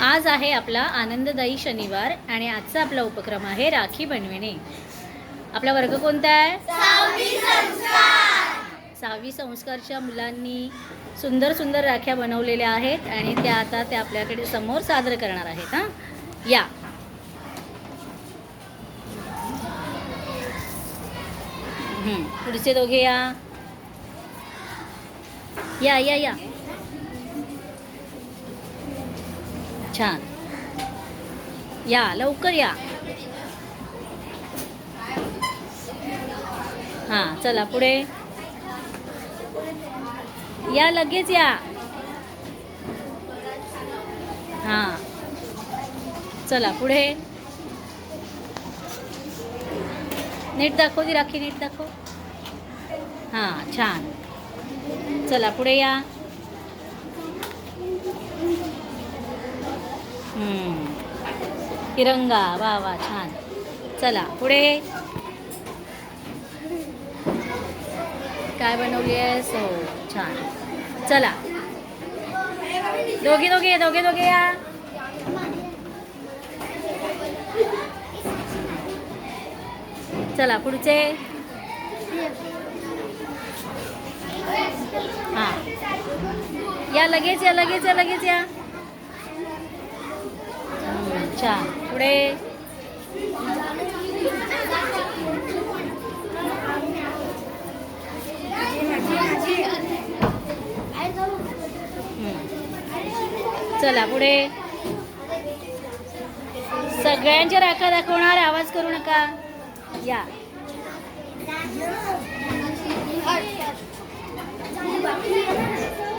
आज आहे आपला आनंददायी शनिवार आणि आजचा आपला उपक्रम आहे राखी बनविणे. आपला वर्ग कोणता आहे? सहावी संस्कारच्या मुलांनी सुंदर सुंदर राख्या बनवलेल्या आहेत आणि त्या आता त्या आपल्याकडे समोर सादर करणार आहेत हां? या. पुढचे दोघे या. या या या. छान. या लवकर या. हां चला पुढे. या लगेच या. हां. चला पुढे. नीट दाखव ती राखी नीट दाखव. हां छान. चला पुढे या. तिरंगा. वा वा छान. चला पुढे. काय बनवली आहेस हो छान. चला. दोघे दोघे दोघे दोघे या. चला पुढचे. हां. या लगेच या लगेच या लगेच या. छान पुढे. चला पुढे. सगळ्यांच्या राखा दाखवणार आवाज करू नका. या.